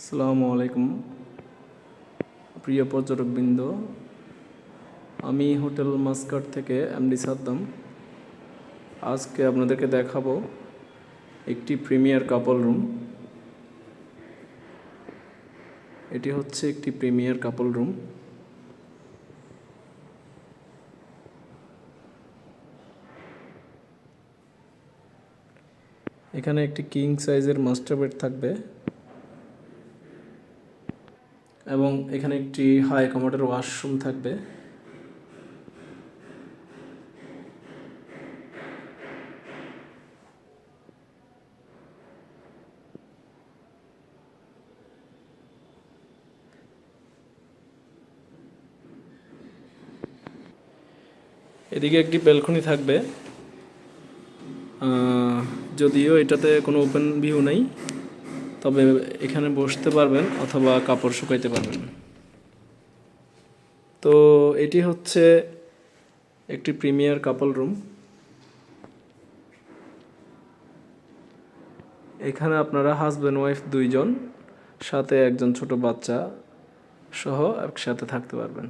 আসসালামু আলাইকুম। প্রিয় পর্যটকবৃন্দ, আমি হোটেল মাস্কাট থেকে এমডি সাদ্দাম। আজকে আপনাদেরকে দেখাবো একটি প্রিমিয়ার কাপল রুম। এটি হচ্ছে একটি প্রিমিয়ার কাপল রুম। এখানে একটি কিং সাইজের মাস্টার বেড থাকবে। এবং এখানে একটি হাই কমোডের ওয়াশরুম থাকবে। এদিকে একটি ব্যালকনি থাকবে। যদিও এটাতে কোনো ওপেন ভিউ নেই। তবে এখানে বসতে পারবেন অথবা কাপড় শুকাইতে পারবেন তো এটি হচ্ছে একটি প্রিমিয়ার কাপল রুম। এখানে আপনারা হাজব্যান্ড, ওয়াইফ দুইজন, সাথে একজন ছোট বাচ্চা সহ একসাথে থাকতে পারবেন।